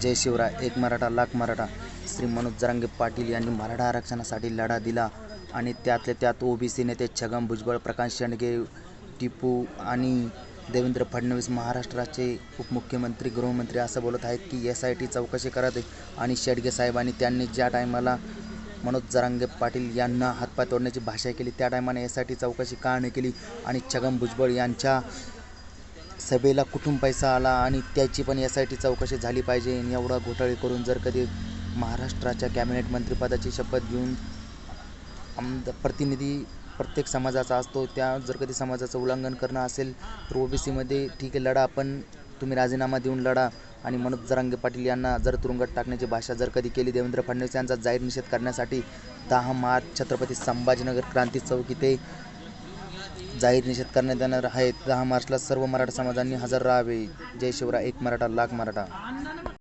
जय शिवराय एक मराठा लाख मराठा. श्री मनोज जरांगे पाटील यांनी मराठा आरक्षणासाठी लढा दिला आणि त्यातल्या त्यात ओबीसी नेते छगन भुजबळ प्रकाश शेंडगे टिपू आणि देवेंद्र फडणवीस महाराष्ट्राचे उपमुख्यमंत्री गृहमंत्री असं बोलत आहेत की एस आय टी चौकशी करत आहे आणि शेडगे साहेबांनी त्यांनी ज्या टायमाला मनोज जरांगे पाटील यांना हातपाय तोडण्याची भाषा केली त्या टायमाने एस आय टी चौकशी का नाही केली आणि छगन भुजबळ यांच्या सभेला कुठून पैसा आला आणि त्याची पण एस आय टी चौकशी झाली पाहिजे एवढा घोटाळे करून जर कधी महाराष्ट्राच्या कॅबिनेट मंत्रिपदाची शपथ घेऊन आमद प्रतिनिधी प्रत्येक समाजाचा असतो त्या जर कधी समाजाचं उल्लंघन करणं असेल तर ओबीसीमध्ये ठीक आहे लढा पण तुम्ही राजीनामा देऊन लढा. आणि मनोज जरांगे पाटील यांना जर तुरुंगात टाकण्याची भाषा जर कधी केली देवेंद्र फडणवीस यांचा जाहीर निषेध करण्यासाठी दहा मार्च छत्रपती संभाजीनगर क्रांती चौक इथे जाहीर निषेध करण्यात येणार आहे दहा मार्चला सर्व मराठा समाजांनी हजर राहावे. जय शिवराय एक मराठा लाख मराठा.